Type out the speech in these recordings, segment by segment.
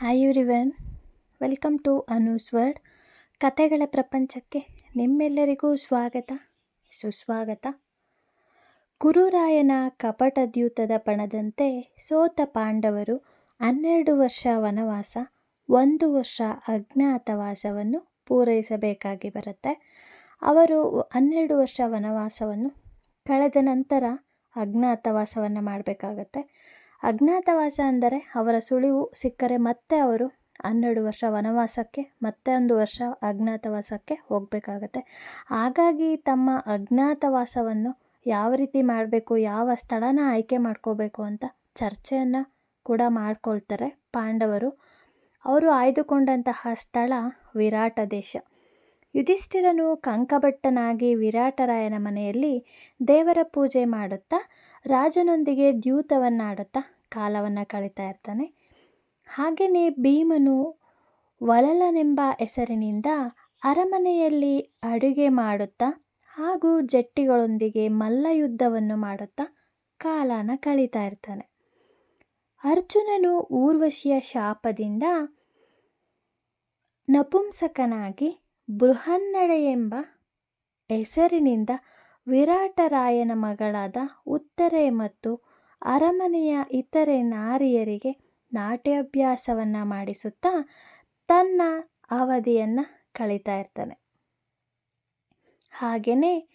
Hi everyone welcome to Anu's world ಕತೆಗಳ ಪ್ರಪಂಚಕ್ಕೆ ನಿಮ್ಮೆಲ್ಲರಿಗೂ ಸ್ವಾಗತ, ಸುಸ್ವಾಗತ. ಕುರುರಾಯನ ಕಪಟದ್ಯೂತದ ಪಣದಂತೆ ಸೋತ ಪಾಂಡವರು ಹನ್ನೆರಡು ವರ್ಷ ವನವಾಸ, ಒಂದು ವರ್ಷ ಅಜ್ಞಾತವಾಸವನ್ನು ಪೂರೈಸಬೇಕಾಗಿ ಬರುತ್ತೆ. ಅವರು ಹನ್ನೆರಡು ವರ್ಷ ವನವಾಸವನ್ನು ಕಳೆದ ನಂತರ ಅಜ್ಞಾತವಾಸವನ್ನು ಮಾಡಬೇಕಾಗತ್ತೆ. ಅಜ್ಞಾತವಾಸ ಅಂದರೆ ಅವರ ಸುಳಿವು ಸಿಕ್ಕರೆ ಮತ್ತೆ ಅವರು ಹನ್ನೆರಡು ವರ್ಷ ವನವಾಸಕ್ಕೆ, ಮತ್ತೆ ಒಂದು ವರ್ಷ ಅಜ್ಞಾತವಾಸಕ್ಕೆ ಹೋಗಬೇಕಾಗತ್ತೆ. ಹಾಗಾಗಿ ತಮ್ಮ ಅಜ್ಞಾತವಾಸವನ್ನು ಯಾವ ರೀತಿ ಮಾಡಬೇಕು, ಯಾವ ಸ್ಥಳನ ಆಯ್ಕೆ ಮಾಡ್ಕೋಬೇಕು ಅಂತ ಚರ್ಚೆಯನ್ನು ಕೂಡ ಮಾಡ್ಕೊಳ್ತಾರೆ ಪಾಂಡವರು. ಅವರು ಆಯ್ದುಕೊಂಡಂತಹ ಸ್ಥಳ ವಿರಾಟ ದೇಶ. ಯುಧಿಷ್ಠಿರನು ಕಂಕಭಟ್ಟನಾಗಿ ವಿರಾಟರಾಯನ ಮನೆಯಲ್ಲಿ ದೇವರ ಪೂಜೆ ಮಾಡುತ್ತಾ, ರಾಜನೊಂದಿಗೆ ದ್ಯೂತವನ್ನಾಡುತ್ತಾ ಕಾಲವನ್ನು ಕಳೀತಾ ಇರ್ತಾನೆ. ಹಾಗೆಯೇ ಭೀಮನು ವಲಲನೆಂಬ ಹೆಸರಿನಿಂದ ಅರಮನೆಯಲ್ಲಿ ಅಡುಗೆ ಮಾಡುತ್ತಾ ಹಾಗೂ ಜಟ್ಟಿಗಳೊಂದಿಗೆ ಮಲ್ಲಯುದ್ಧವನ್ನು ಮಾಡುತ್ತಾ ಕಾಲನ ಕಳೀತಾ ಇರ್ತಾನೆ. ಅರ್ಜುನನು ಊರ್ವಶಿಯ ಶಾಪದಿಂದ ನಪುಂಸಕನಾಗಿ ಬೃಹನ್ನಡೆ ಎಂಬ ಹೆಸರಿನಿಂದ ವಿರಾಟರಾಯನ ಮಗಳಾದ ಉತ್ತರೆ ಮತ್ತು ಅರಮನೆಯ ಇತರೆ ನಾರಿಯರಿಗೆ ನಾಟ್ಯಾಭ್ಯಾಸವನ್ನು ಮಾಡಿಸುತ್ತಾ ತನ್ನ ಅವಧಿಯನ್ನು ಕಳೀತಾ ಇರ್ತಾನೆ. ಹಾಗೆಯೇ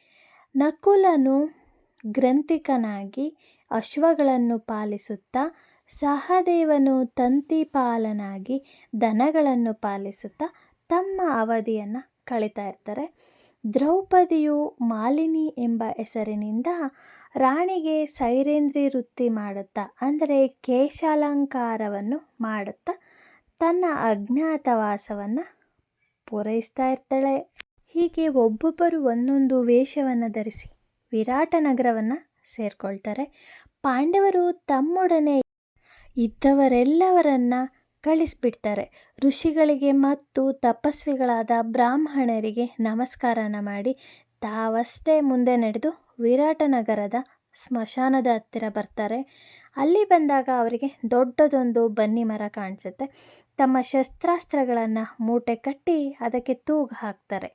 ನಕುಲನು ಗ್ರಂಥಿಕನಾಗಿ ಅಶ್ವಗಳನ್ನು ಪಾಲಿಸುತ್ತಾ ಸಹದೇವನು ತಂತಿಪಾಲನಾಗಿ ದನಗಳನ್ನು ಪಾಲಿಸುತ್ತಾ ತಮ್ಮ ಅವಧಿಯನ್ನು ಕಳೀತಾ ಇರ್ತಾರೆ. ದ್ರೌಪದಿಯು ಮಾಲಿನಿ ಎಂಬ ಹೆಸರಿನಿಂದ ರಾಣಿಗೆ ಸೈರೇಂದ್ರಿ ವೃತ್ತಿ ಮಾಡುತ್ತಾ, ಅಂದರೆ ಕೇಶಾಲಂಕಾರವನ್ನು ಮಾಡುತ್ತಾ, ತನ್ನ ಅಜ್ಞಾತವಾಸವನ್ನು ಪೂರೈಸ್ತಾ ಇರ್ತಾಳೆ. ಹೀಗೆ ಒಬ್ಬೊಬ್ಬರು ಒಂದೊಂದು ವೇಷವನ್ನು ಧರಿಸಿ ವಿರಾಟ ನಗರವನ್ನು ಸೇರಿಕೊಳ್ತಾರೆ. ಪಾಂಡವರು ತಮ್ಮೊಡನೆ ಇದ್ದವರೆಲ್ಲವರನ್ನ ಕಳಿಸ್ಬಿಡ್ತಾರೆ. ಋಷಿಗಳಿಗೆ ಮತ್ತು ತಪಸ್ವಿಗಳಾದ ಬ್ರಾಹ್ಮಣರಿಗೆ ನಮಸ್ಕಾರನ ಮಾಡಿ ತಾವಷ್ಟೇ ಮುಂದೆ ನಡೆದು ವಿರಾಟನಗರದ ಸ್ಮಶಾನದ ಹತ್ತಿರ ಬರ್ತಾರೆ. ಅಲ್ಲಿ ಬಂದಾಗ ಅವರಿಗೆ ದೊಡ್ಡದೊಂದು ಬನ್ನಿ ಮರ ಕಾಣಿಸುತ್ತೆ. ತಮ್ಮ ಶಸ್ತ್ರಾಸ್ತ್ರಗಳನ್ನು ಮೂಟೆ ಕಟ್ಟಿ ಅದಕ್ಕೆ ತೂಗು ಹಾಕ್ತಾರೆ.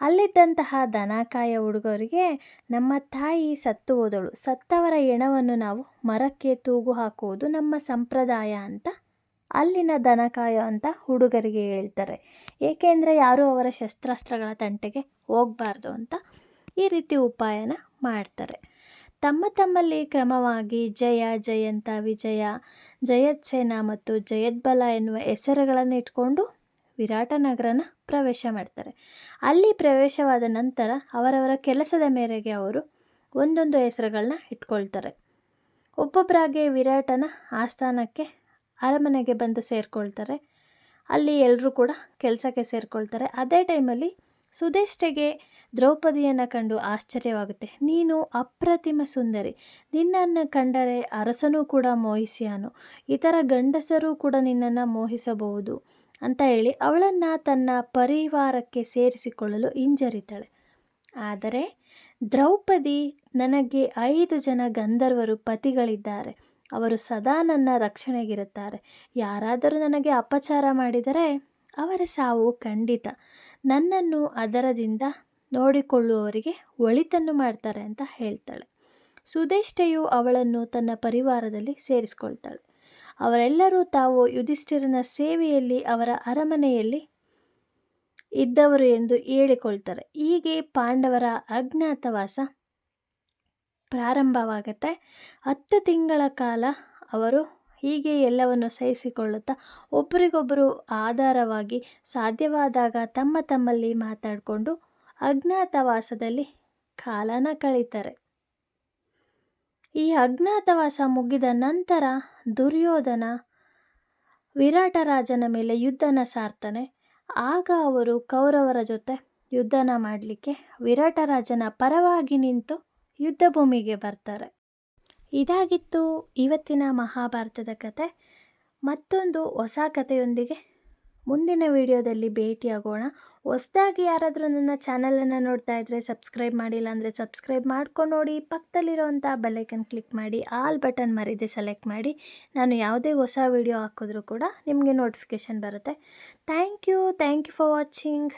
ಅಲ್ಲಿದ್ದಂತಹ ದನಕಾಯ ಹುಡುಗರಿಗೆ ನಮ್ಮ ತಾಯಿ ಸತ್ತು ಹೋದಳು ಸತ್ತವರ ಎಣವನ್ನು ನಾವು ಮರಕ್ಕೆ ತೂಗು ಹಾಕುವುದು ನಮ್ಮ ಸಂಪ್ರದಾಯ ಅಂತ ಅಲ್ಲಿನ ದನಕಾಯ ಅಂತ ಹುಡುಗರಿಗೆ ಹೇಳ್ತಾರೆ. ಏಕೆಂದರೆ ಯಾರೂ ಅವರ ಶಸ್ತ್ರಾಸ್ತ್ರಗಳ ತಂಟೆಗೆ ಹೋಗಬಾರ್ದು ಅಂತ ಈ ರೀತಿ ಉಪಾಯನ ಮಾಡ್ತಾರೆ. ತಮ್ಮ ತಮ್ಮಲ್ಲಿ ಕ್ರಮವಾಗಿ ಜಯ, ಜಯಂತ, ವಿಜಯ ಜಯತ್ಸೇನ ಮತ್ತು ಜಯದ್ಬಲ ಎನ್ನುವ ಹೆಸರುಗಳನ್ನು ಇಟ್ಕೊಂಡು ವಿರಾಟನಗರನ ಪ್ರವೇಶ ಮಾಡ್ತಾರೆ. ಅಲ್ಲಿ ಪ್ರವೇಶವಾದ ನಂತರ ಅವರವರ ಕೆಲಸದ ಮೇರೆಗೆ ಅವರು ಒಂದೊಂದು ಹೆಸರುಗಳನ್ನ ಇಟ್ಕೊಳ್ತಾರೆ. ಒಬ್ಬೊಬ್ಬರಾಗಿ ವಿರಾಟನ ಆಸ್ಥಾನಕ್ಕೆ ಅರಮನೆಗೆ ಬಂದು ಸೇರಿಕೊಳ್ತಾರೆ. ಅಲ್ಲಿ ಎಲ್ಲರೂ ಕೂಡ ಕೆಲಸಕ್ಕೆ ಸೇರಿಕೊಳ್ತಾರೆ. ಅದೇ ಟೈಮಲ್ಲಿ ಸುಧೇಷ್ಟೆಗೆ ದ್ರೌಪದಿಯನ್ನು ಕಂಡು ಆಶ್ಚರ್ಯವಾಗುತ್ತೆ. ನೀನು ಅಪ್ರತಿಮ ಸುಂದರಿ. ನಿನ್ನನ್ನು ಕಂಡರೆ ಅರಸನೂ ಕೂಡ ಮೋಹಿಸಿಯಾನು. ಇತರ ಗಂಡಸರೂ ಕೂಡ ನಿನ್ನನ್ನು ಮೋಹಿಸಬಹುದು ಅಂತ ಹೇಳಿ ಅವಳನ್ನು ತನ್ನ ಪರಿವಾರಕ್ಕೆ ಸೇರಿಸಿಕೊಳ್ಳಲು ಹಿಂಜರಿತಾಳೆ. ಆದರೆ ದ್ರೌಪದಿ ನನಗೆ ಐದು ಜನ ಗಂಧರ್ವರು ಪತಿಗಳಿದ್ದಾರೆ. ಅವರು ಸದಾ ನನ್ನ ರಕ್ಷಣೆಗಿರುತ್ತಾರೆ. ಯಾರಾದರೂ ನನಗೆ ಅಪಚಾರ ಮಾಡಿದರೆ ಅವರ ಸಾವು ಖಂಡಿತ ನನ್ನನ್ನು ಅದರದಿಂದ ನೋಡಿಕೊಳ್ಳುವವರಿಗೆ ಒಳಿತನ್ನು ಮಾಡ್ತಾರೆ ಅಂತ ಹೇಳ್ತಾಳೆ. ಸುಧೇಷ್ಠೆಯು ಅವಳನ್ನು ತನ್ನ ಪರಿವಾರದಲ್ಲಿ ಸೇರಿಸ್ಕೊಳ್ತಾಳೆ. ಅವರೆಲ್ಲರೂ ತಾವು ಯುಧಿಷ್ಠಿರನ ಸೇವೆಯಲ್ಲಿ ಅವರ ಅರಮನೆಯಲ್ಲಿ ಇದ್ದವರು ಎಂದು ಹೇಳಿಕೊಳ್ತಾರೆ. ಹೀಗೆ ಪಾಂಡವರ ಅಜ್ಞಾತವಾಸ ಪ್ರಾರಂಭವಾಗುತ್ತೆ. ಹತ್ತು ತಿಂಗಳ ಕಾಲ ಅವರು ಹೀಗೆ ಎಲ್ಲವನ್ನು ಸಹಿಸಿಕೊಳ್ಳುತ್ತಾ ಒಬ್ಬರಿಗೊಬ್ಬರು ಆಧಾರವಾಗಿ ಸಾಧ್ಯವಾದಾಗ ತಮ್ಮ ತಮ್ಮಲ್ಲಿ ಮಾತಾಡಿಕೊಂಡು ಅಜ್ಞಾತವಾಸದಲ್ಲಿ ಕಾಲನ ಕಳೀತಾರೆ. ಈ ಅಜ್ಞಾತವಾಸ ಮುಗಿದ ನಂತರ ದುರ್ಯೋಧನ ವಿರಾಟರಾಜನ ಮೇಲೆ ಯುದ್ಧನ ಸಾರ್ತಾನೆ. ಆಗ ಅವರು ಕೌರವರ ಜೊತೆ ಯುದ್ಧನ ಮಾಡಲಿಕ್ಕೆ ವಿರಾಟರಾಜನ ಪರವಾಗಿ ನಿಂತು ಯುದ್ಧ ಭೂಮಿಗೆ ಬರ್ತಾರೆ. ಇದಾಗಿತ್ತು ಇವತ್ತಿನ ಮಹಾಭಾರತದ ಕತೆ. ಮತ್ತೊಂದು ಹೊಸ ಕಥೆಯೊಂದಿಗೆ ಮುಂದಿನ ವಿಡಿಯೋದಲ್ಲಿ ಭೇಟಿಯಾಗೋಣ. ಹೊಸದಾಗಿ ಯಾರಾದರೂ ನನ್ನ ಚಾನಲನ್ನು ನೋಡ್ತಾ ಇದ್ದರೆ ಸಬ್ಸ್ಕ್ರೈಬ್ ಮಾಡಿಲ್ಲ ಅಂದರೆ ಸಬ್ಸ್ಕ್ರೈಬ್ ಮಾಡ್ಕೊಂಡು ನೋಡಿ ಪಕ್ಕದಲ್ಲಿರೋವಂಥ ಬೆಲ್ಲೈಕನ್ ಕ್ಲಿಕ್ ಮಾಡಿ, ಆಲ್ ಬಟನ್ ಮರೀದೆ ಸೆಲೆಕ್ಟ್ ಮಾಡಿ. ನಾನು ಯಾವುದೇ ಹೊಸ ವಿಡಿಯೋ ಹಾಕಿದ್ರೂ ಕೂಡ ನಿಮಗೆ ನೋಟಿಫಿಕೇಷನ್ ಬರುತ್ತೆ. Thank you thank you for watching.